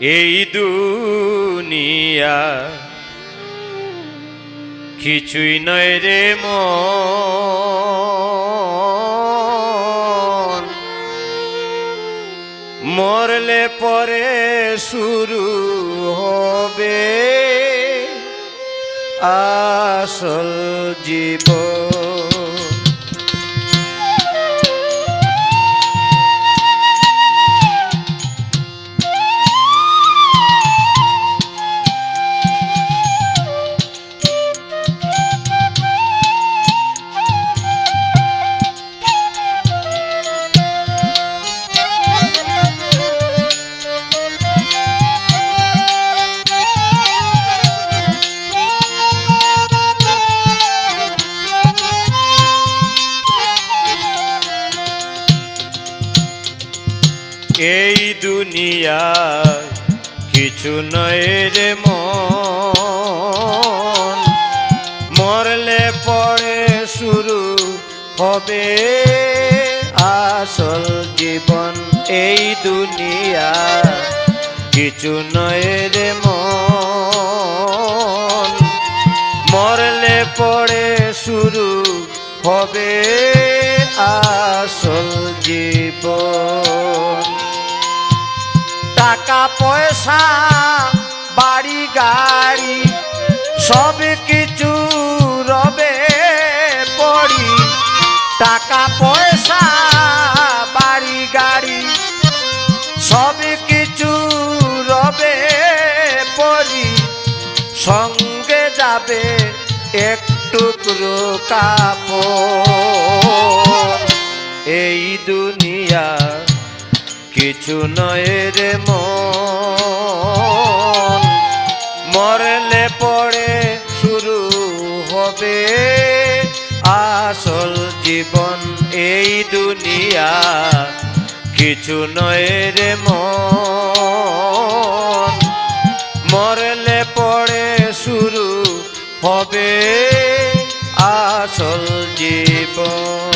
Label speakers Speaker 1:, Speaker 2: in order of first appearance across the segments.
Speaker 1: এই দুনিয়া কিছুই নয় রে মন। মরলে পরে শুরু হবে আসল জীবন। এই দুনিয়া কিছু নয় রে মন। মরলে পরে শুরু হবে আসল জীবন এই দুনিয়া কিছু নয় রে মন। মরলে পরে শুরু হবে আসল জীবন। টাকা, পয়সা, বাড়ি, গাড়ি, সব কিছু রবে পড়ি। টাকা, পয়সা, বাড়ি, গাড়ি, সব কিছু রবে পড়ি। সঙ্গে যাবে এক টুকরো এই দুনিয়া কিছু নয় রে মরলে পড়ে শুরু হবে আসল জীবন এই দুনিয়া। কিছু নয় রে মন। মরলে পড়ে শুরু হবে আসল জীবন।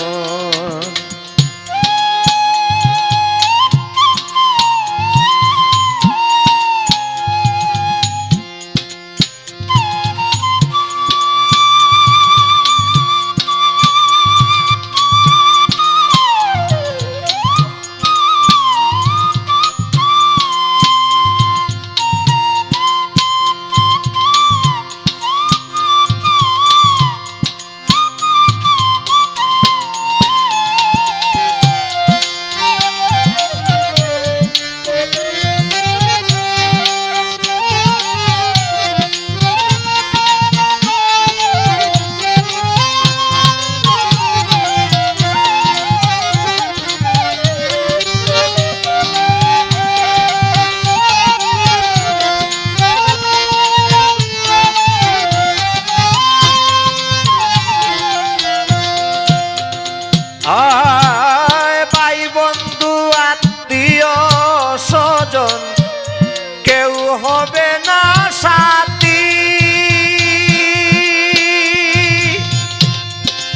Speaker 1: হবে না সাথী।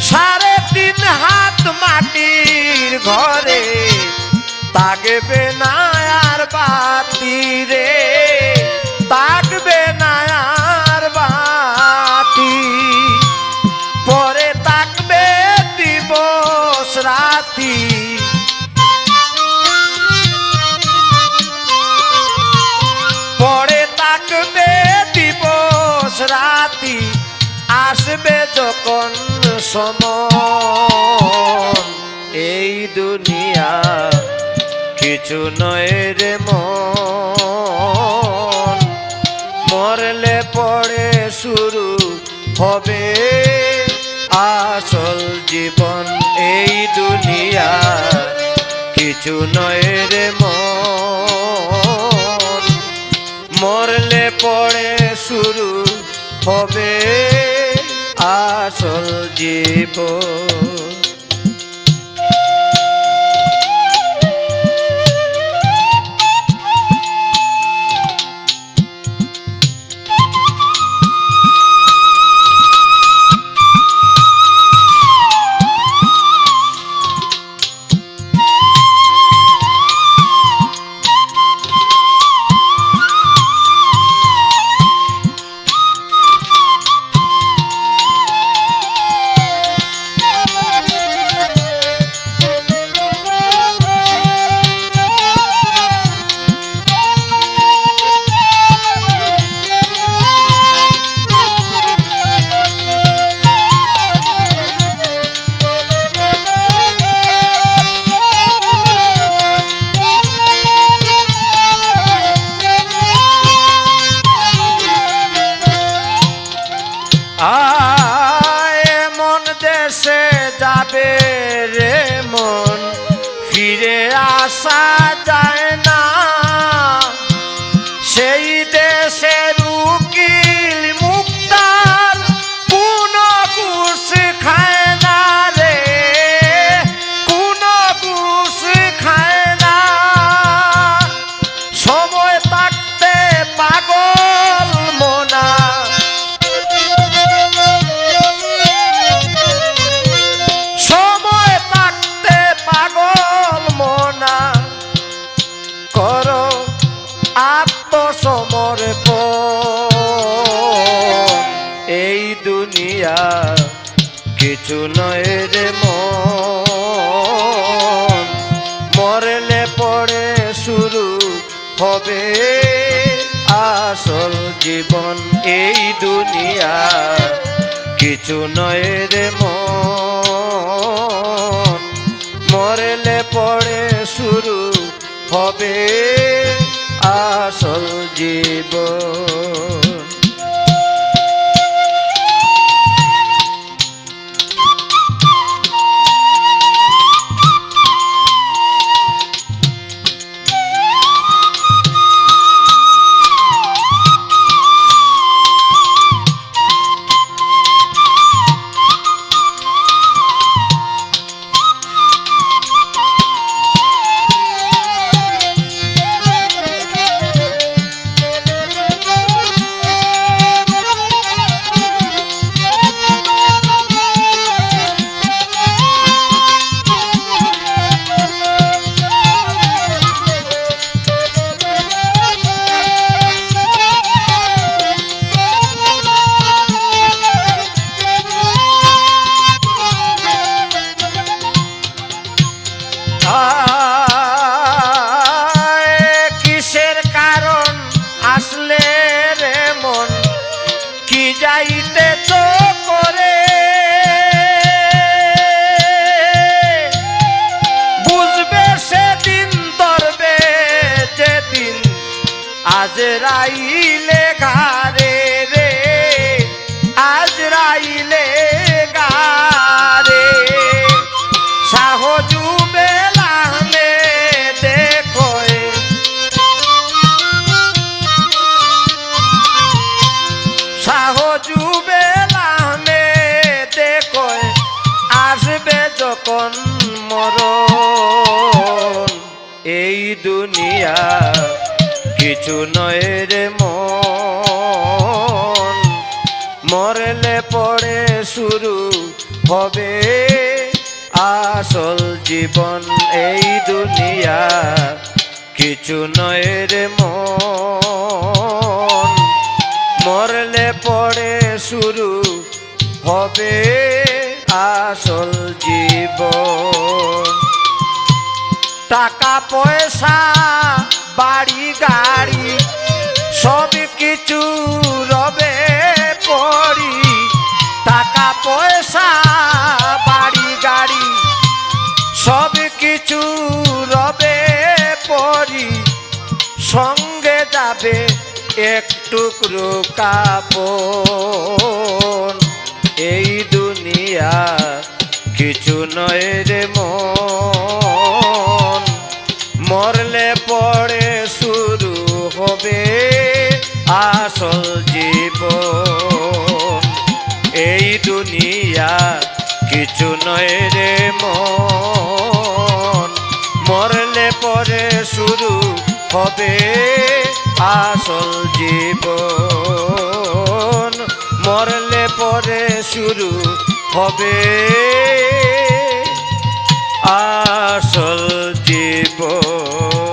Speaker 1: সাড়ে তিন হাত মাটির ঘরে তাগবে না আসবে যখন সময়। এই দুনিয়া কিছু নয় রে মন। মরলে পড়ে শুরু হবে আসল জীবন। এই দুনিয়া কিছু নয় রে মন। মরলে পড়ে শুরু হবে আসল জীবন। কিছু নয় রে মরলে পড়ে শুরু হবে আসল জীবন এই দুনিয়া। কিছু নয় রে মরলে পড়ে শুরু হবে আসল জীবন। আজ রাইলে ঘারে রে, আজ রাইলে গারে সাহজু বেলামে দেখো সাহজু বেলামে দেখো আসবে যখন মরণ, এই দুনিয়া কিছু নয় রে মন। মরলে পড়ে শুরু হবে আসল জীবন এই দুনিয়া। কিছু নয় রে মন। মরলে পড়ে শুরু হবে আসল জীবন। টাকা, পয়সা বাড়ি গাড়ি, সব কিছু রবে পড়ি টাকা, পয়সা, বাড়ি গাড়ি, সব কিছু রবে পড়ি সঙ্গে যাবে এক টুকরো কাপড় এই দুনিয়া কিছু নয় রে মন। আসল জীবন এই দুনিয়া কিছু নয় রে মরলে পরে শুরু হবে আসল জীবন। মরলে পরে শুরু হবে আসল জীবন।